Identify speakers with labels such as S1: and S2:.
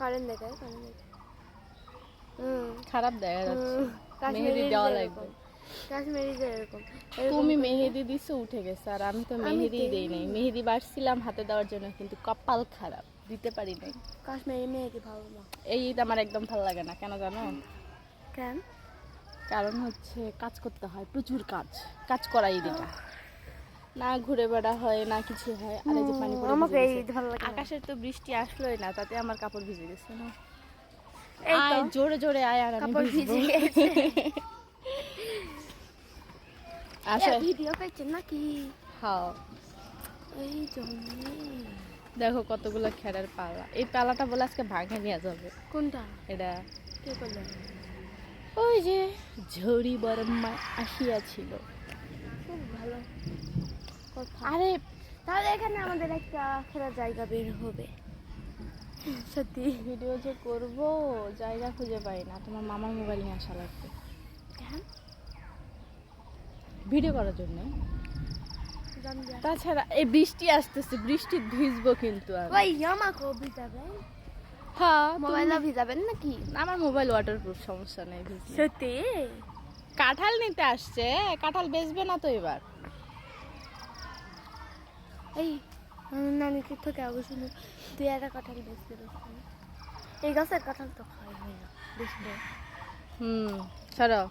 S1: Current দেখায় current দেখায়। হুম।
S2: খারাপ দেখা যাচ্ছে। মেহেদি দেওয়া। লাগবে।
S1: কাশ্মীরিদের এরকম।
S2: তুমি মেহেদি দিছো উঠে গেছে। আর আমি তো মেহেদি
S1: দেই
S2: দেই নাই। মেহেদি বাড়ছিলাম হাতে দেওয়ার জন্য কিন্তু কপাল খারাপ। দিতে পারি নাই।
S1: কাশ্মীরি মেহেদি ভালো না।
S2: এই ঈদ আমার একদম ভালো লাগে না। কেন জানো?
S1: কেন?
S2: কারণ হচ্ছে কাজ করতে হয় প্রচুর কাজ। কাজ করা ঈদ এটা না ঘুরে বেড়া হয় না কিছু হয় আর এই যে পানি পড়ে
S1: আমাকে এই ভালো লাগে
S2: আকাশের তো বৃষ্টি আসলোই না তাতে আমার কাপড় ভিজে গেছে না।
S1: এই তো,
S2: আয় জোরে জোরে আয় আর আমি
S1: কাপড়। ভিজে গেছে।
S2: আসে।
S1: ভিডিও পেয়েছেন নাকি?
S2: হ্যাঁ
S1: এই জন্য।
S2: দেখো কতগুলো খেরার পালা। এই পালাটা বলে আজকে ভাঙে নিয়ে যাবে।
S1: কোনটা?
S2: এটা।
S1: কে করল?
S2: ওই যে ঝড়ি বরম্মা আসিয়াছিল। আরে
S1: তাহলে এখানে আমাদের একটা খেলার জায়গা বের হবে। সত্যি।
S2: ভিডিও যে করব জায়গা খুঁজে পাই না। তোমার মামার মোবাইল নিয়ে আসা লাগবে।
S1: কেন?
S2: ভিডিও করার জন্য। তাছাড়া এই বৃষ্টি আসতেছে বৃষ্টি ভিজবো কিন্তু
S1: ওই আমাকেও ভিজাবেন
S2: হ্যাঁ
S1: মোবাইলও ভিজাবেন নাকি?
S2: আমার মোবাইল ওয়াটারপ্রুফ সমস্যা নেই।
S1: সত্যি?
S2: কাঁঠাল নিতে আসছে কাঁঠাল বেচবে না তো এবার।
S1: এই নানিকে থেকে আগে শুনে তুই একটা কাঁঠাল বেচতে এই গাছের কাঁঠাল তো খাই হয় না, বেশি
S2: হুম, ছাড়ো।